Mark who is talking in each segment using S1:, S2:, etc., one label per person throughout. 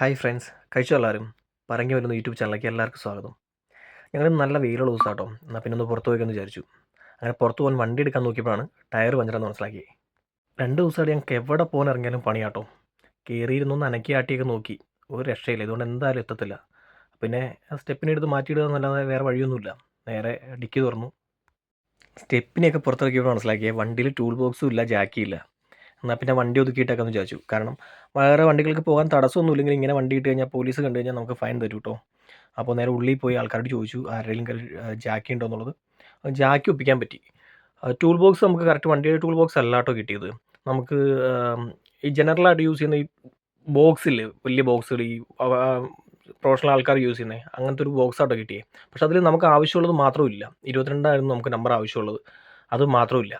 S1: Hi friends കഴിച്ചു എല്ലാവരും? പറങ്ങി വരുന്ന യൂട്യൂബ് ചാനലിലേക്ക് എല്ലാവർക്കും സ്വാഗതം. ഞങ്ങൾ നല്ല വെയിലുള്ള ദിവസം കേട്ടോ എന്നാൽ പിന്നെ ഒന്ന് പുറത്ത് പോയിക്കൊന്ന് വിചാരിച്ചു. അങ്ങനെ പുറത്ത് പോകാൻ വണ്ടി എടുക്കാൻ നോക്കിയപ്പോഴാണ് ടയർ പഞ്ചറെന്ന് മനസ്സിലാക്കി. രണ്ട് ദിവസമായിട്ട് ഞങ്ങൾക്ക് എവിടെ പോകാൻ ഇറങ്ങിയാലും പണിയാട്ടോ. കയറിയിരുന്നൊന്ന് അനക്കി ആട്ടിയൊക്കെ നോക്കി. ഒരു രക്ഷയില്ല. ഇതുകൊണ്ട് എന്തായാലും എത്തത്തില്ല. പിന്നെ സ്റ്റെപ്പിനെടുത്ത് മാറ്റിയിടുക എന്നല്ലാതെ വേറെ വഴിയൊന്നുമില്ല. നേരെ ഡിക്കി തുറന്നു. സ്റ്റെപ്പിനെയൊക്കെ പുറത്തിറക്കിയപ്പോൾ മനസ്സിലാക്കിയത്. വണ്ടിയിൽ ടൂൾ ബോക്സും ഇല്ല ജാക്കിയും ഇല്ല. എന്നാൽ പിന്നെ വണ്ടി ഒതുക്കിയിട്ടേക്കാന്ന് വിചാരിച്ചു. കാരണം വേറെ വണ്ടികൾക്ക് പോകാൻ തടസ്സമൊന്നും ഇല്ലെങ്കിൽ ഇങ്ങനെ വണ്ടി ഇട്ട് കഴിഞ്ഞാൽ പോലീസ് കണ്ടു കഴിഞ്ഞാൽ നമുക്ക് ഫൈൻ തരും കേട്ടോ അപ്പോൾ നേരെ ഉള്ളിൽ പോയി ആൾക്കാരോട് ചോദിച്ചു ആരെങ്കിലും ജാക്കി ഉണ്ടോ എന്നുള്ളത്? ജാക്കി ഒപ്പിക്കാൻ പറ്റി. ടൂൾ ബോക്സ് നമുക്ക് കറക്റ്റ് വണ്ടിയുടെ ടൂൾ ബോക്സ് അല്ല കേട്ടോ കിട്ടിയത്. നമുക്ക് ഈ ജനറലായിട്ട് യൂസ് ചെയ്യുന്ന ഈ ബോക്സിൽ വലിയ ബോക്സുകൾ ഈ പ്രൊഫഷണൽ ആൾക്കാർ യൂസ് ചെയ്യുന്നത് അങ്ങനത്തെ ഒരു ബോക്സ് ആട്ടോ കിട്ടിയേ. പക്ഷെ അതിൽ നമുക്ക് ആവശ്യമുള്ളത് മാത്രമില്ല ഇരുപത്തിരണ്ടായിരുന്നു നമുക്ക് നമ്പർ ആവശ്യമുള്ളത്. അത് മാത്രമില്ല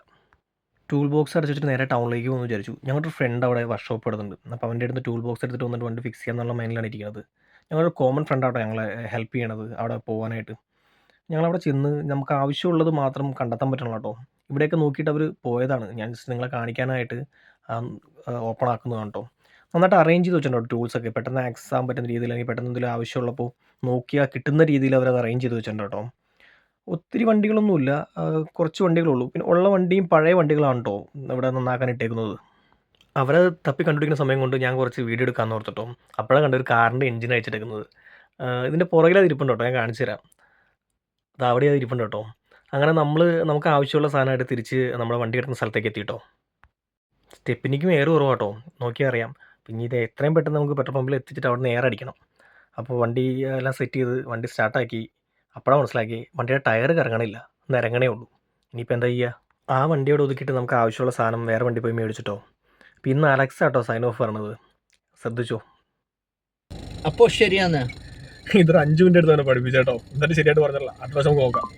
S1: ടൂൾ ബോക്സ് അടച്ചിട്ട് നേരെ ടൗണിലേക്ക് പോകുന്നു വിചാരിച്ചു. ഞങ്ങളുടെ ഫ്രണ്ട് അവിടെ വർക്ക്ഷോപ്പ് ഇടുന്നുണ്ട് അപ്പോൾ അവന്റെ അടുത്ത് ടൂൾ ബോക്സ് എടുത്തിട്ട് വന്നിട്ട് വണ്ടി ഫിക്സ് ചെയ്യാന്നുള്ള മൈൻഡിലാണ് ഇരിക്കുന്നത്. ഞങ്ങളുടെ കോമൺ ഫ്രണ്ട് ആട്ടോ ഞങ്ങളെ ഹെൽപ്പ് ചെയ്യണത് അവിടെ പോകാനായിട്ട് ഞങ്ങളവിടെ ചെന്ന് നമുക്ക് ആവശ്യമുള്ളത് മാത്രം കണ്ടെത്താൻ പറ്റണം കേട്ടോ ഇവിടെയൊക്കെ നോക്കിയിട്ട് അവർ പോയതാണ്. ഞാൻ ജസ്റ്റ് നിങ്ങളെ കാണിക്കാനായിട്ട് ഓപ്പൺ ആക്കുന്നതാണ് കേട്ടോ നന്നായിട്ട് അറേഞ്ച് ചെയ്ത് വെച്ചിട്ടുണ്ടോ ടൂൾസൊക്കെ പെട്ടെന്ന് ആക്സസ് ആകാൻ പറ്റുന്ന രീതിയിൽ അല്ലെങ്കിൽ പെട്ടെന്ന് എന്തെങ്കിലും ആവശ്യമുള്ളപ്പോൾ നോക്കിയാൽ കിട്ടുന്ന രീതിയിൽ അവരത് അറേഞ്ച് ചെയ്ത് വെച്ചിട്ടുണ്ട് കേട്ടോ ഒത്തിരി വണ്ടികളൊന്നുമില്ല. കുറച്ച് വണ്ടികളേ ഉള്ളൂ പിന്നെ ഉള്ള വണ്ടിയും പഴയ വണ്ടികളാണ് കേട്ടോ ഇവിടെ നന്നാക്കാൻ ഇട്ടേക്കുന്നത് അവരെ തപ്പി കണ്ടുപിടിക്കുന്ന സമയം കൊണ്ട് ഞാൻ കുറച്ച് വീഡിയോ എടുക്കാമെന്ന് ഓർത്തിട്ടോ. അപ്പോഴാണ് കണ്ടൊരു കാറിന്റെ എഞ്ചിൻ അയച്ചിട്ടേക്കുന്നത്. ഇതിന്റെ പുറകിൽ അത് ഇരിപ്പുണ്ട് കേട്ടോ. ഞാൻ കാണിച്ചു തരാം. അത് അവിടെ അത് ഇരിപ്പുണ്ട് കേട്ടോ. അങ്ങനെ നമ്മൾ നമുക്ക് ആവശ്യമുള്ള സാധനമായിട്ട് തിരിച്ച് നമ്മുടെ വണ്ടി കിടക്കുന്ന സ്ഥലത്തേക്ക് എത്തിയിട്ടോ. സ്റ്റെപ്പിനിക്കും എയർ കുറവാണ് കേട്ടോ. നോക്കിയാൽ അറിയാം. പിന്നെ ഇത് എത്രയും പെട്ടെന്ന് നമുക്ക് പെട്രോൾ പമ്പിൽ എത്തിച്ചിട്ട് അവിടെ നിന്ന് എയർ അടിക്കണം. അപ്പോൾ വണ്ടി എല്ലാം സെറ്റ് ചെയ്ത് വണ്ടി സ്റ്റാർട്ടാക്കി അപ്പോഴാണ് മനസ്സിലാക്കി വണ്ടിയുടെ ടയർ കറങ്ങണില്ല നിരങ്ങണേ ഉള്ളൂ. ഇനിയിപ്പോൾ എന്താ ചെയ്യുക ആ വണ്ടിയോട് ഒതുക്കിയിട്ട് നമുക്ക് ആവശ്യമുള്ള സാധനം വേറെ വണ്ടി പോയി മേടിച്ചിട്ടോ? അപ്പോൾ ഇന്ന് അലക്സ് ആട്ടോ സൈൻ ഓഫ് പറഞ്ഞത്. ശ്രദ്ധിച്ചോ?
S2: അപ്പോൾ ശരിയാണ്
S1: ഇതൊരു അഞ്ചു മിനിറ്റ് എടുത്ത് തന്നെ പഠിപ്പിച്ചേട്ടോ എന്നിട്ട് ശരിയായിട്ട് പറഞ്ഞല്ലോ അടുത്ത പ്രാവശ്യം നമുക്ക് നോക്കാം.